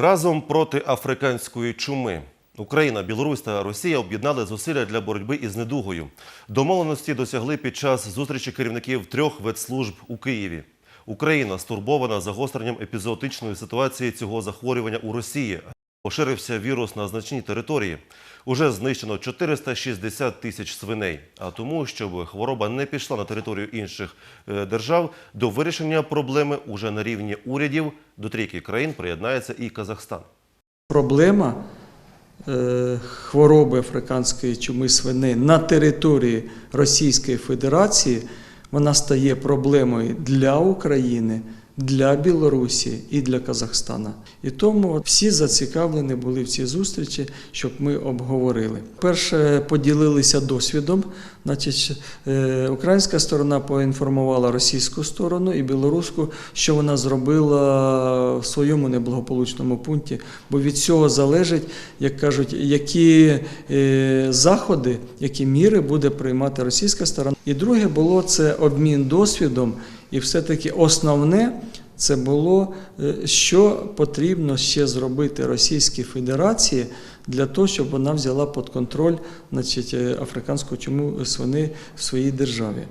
Разом проти африканської чуми. Україна, Білорусь та Росія об'єднали зусилля для боротьби із недугою. Домовленості досягли під час зустрічі керівників трьох ветслужб у Києві. Україна стурбована загостренням епізоотичної ситуації цього захворювання у Росії. Поширився вірус на значній території. Уже знищено 460 тисяч свиней. А тому, щоб хвороба не пішла на територію інших е, держав, до вирішення проблеми уже на рівні урядів до трійки країн приєднається і Казахстан. Проблема е, хвороби африканської чуми свиней на території Російської Федерації вона стає проблемою для України, для Білорусі і для Казахстана. І тому всі зацікавлені були в цій зустрічі, щоб ми обговорили. Перше поділилися досвідом. Значить, е, українська сторона поінформувала російську сторону і білоруську, що вона зробила в своєму неблагополучному пункті, бо від цього залежить, як кажуть, які е, заходи, які міри буде приймати російська сторона. І друге було це обмін досвідом, і все-таки основне. Це було, е, що потрібно ще зробити Російській Федерації для того, щоб вона взяла під контроль значить, е, африканську чуму свини в своїй державі.